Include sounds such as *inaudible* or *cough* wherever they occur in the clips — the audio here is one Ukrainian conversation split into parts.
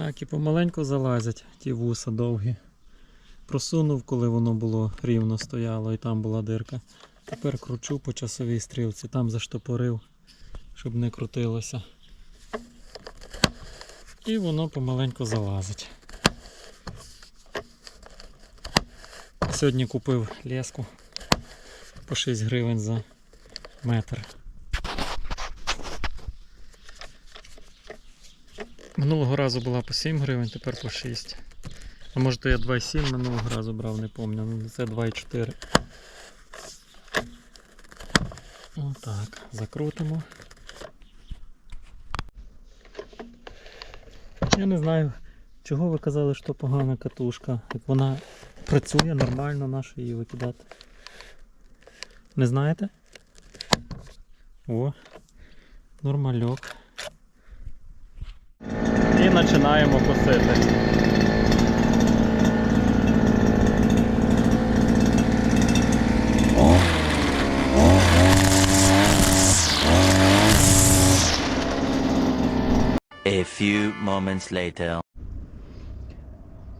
Так, і помаленьку залазять ті вуса довгі. Просунув, коли воно було рівно стояло і там була дирка. Тепер кручу по часовій стрілці, там заштопорив, щоб не крутилося. І воно помаленьку залазить. Сьогодні купив леску по 6 гривень за метр. Минулого разу була по 7 гривень, тепер по 6. А може то я 2,7 минулого разу брав, не пам'ятаю. Ну, Це 2,4. Отак, закрутимо. Я не знаю, чого ви казали, що погана катушка. Як вона працює нормально, нащо її викидати. Не знаєте? О, нормальок. І починаємо косити. A few moments later.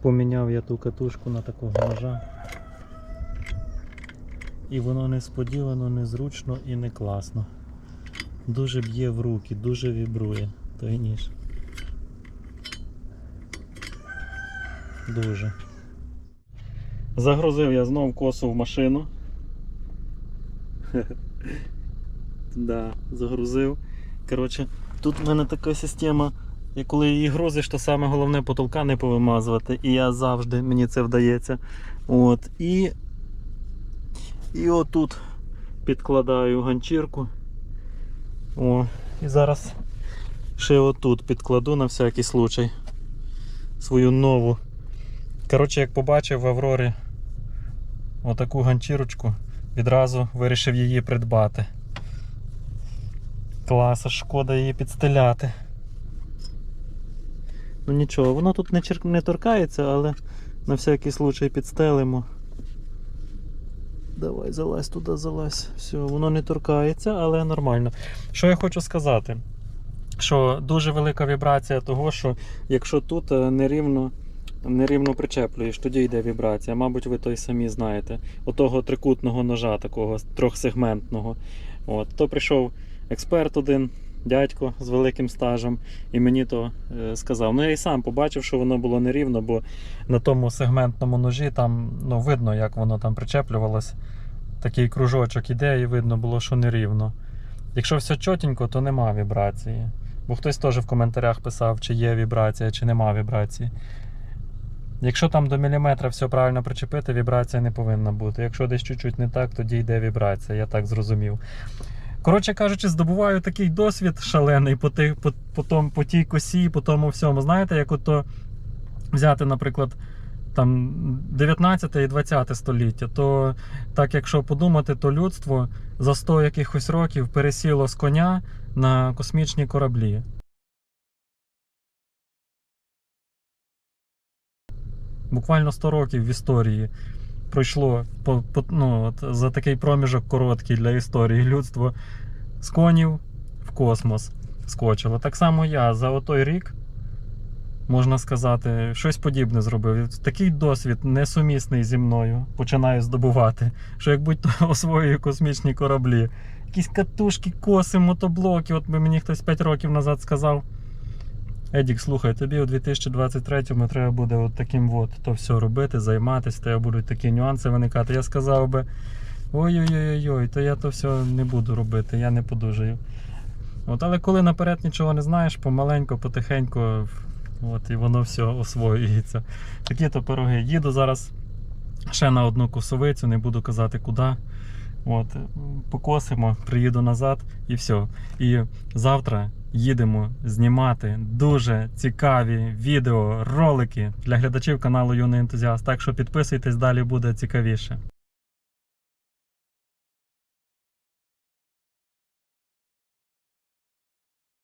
Поміняв я ту катушку на такого ножа. І воно несподівано, незручно і не класно. Дуже б'є в руки, дуже вібрує той ніж. Дуже. Загрузив я знов косу в машину. *laughs* да, загрузив. Коротше, тут в мене така система. І коли її грузиш, то саме головне потолка не повимазувати. І я завжди, мені це вдається. От. І, і отут підкладаю ганчірку. О, і зараз ще отут підкладу на всякий случай свою нову. Коротше, як побачив в Аврорі отаку ганчірочку, відразу вирішив її придбати. Клас, аж шкода її підстеляти. Ну нічого, воно тут не, чер... не торкається, але на всякий случай підстелимо. Давай, залазь туди, залазь. Все, воно не торкається, але нормально. Що я хочу сказати? Що дуже велика вібрація того, що якщо тут е, нерівно, нерівно причеплюєш, тоді йде вібрація. Мабуть, ви той самі знаєте. Отого трикутного ножа, такого трьохсегментного. От, то прийшов експерт один, дядько з великим стажем, і мені то е, сказав. Ну я і сам побачив, що воно було нерівно, бо на тому сегментному ножі там ну, видно, як воно там причеплювалось. Такий кружочок іде, і видно було, що нерівно. Якщо все чотенько, то нема вібрації. Бо хтось теж в коментарях писав, чи є вібрація, чи нема вібрації. Якщо там до міліметра все правильно причепити, вібрація не повинна бути. Якщо десь чуть-чуть не так, тоді йде вібрація, я так зрозумів. Коротше кажучи, здобуваю такий досвід шалений по, тих, по, по, том, по тій косі, по тому всьому. Знаєте, як ото взяти, наприклад, там 19 і 20 століття, то так, якщо подумати, то людство за 100 якихось років пересіло з коня на космічні кораблі. Буквально 100 років в історії пройшло по, по, ну, от, за такий проміжок короткий для історії людство з конів в космос скочило. Так само я за отой рік, можна сказати, щось подібне зробив. Такий досвід несумісний зі мною починаю здобувати, що як будь-то *laughs* освоюю космічні кораблі. Якісь катушки, коси, мотоблоки. От би мені хтось 5 років назад сказав. Едік, слухай, тобі у 2023-му треба буде от таким от то все робити, займатися, тебе будуть такі нюанси виникати. Я сказав би, ой-ой-ой, то я то все не буду робити, я не подужаю. От, але коли наперед нічого не знаєш, помаленько, потихеньку, от, і воно все освоюється. Такі то пироги. Їду зараз ще на одну косовицю, не буду казати куди. От, покосимо, приїду назад і все. І завтра їдемо знімати дуже цікаві відео, ролики для глядачів каналу Юний Ентузіаст. Так що підписуйтесь, далі буде цікавіше.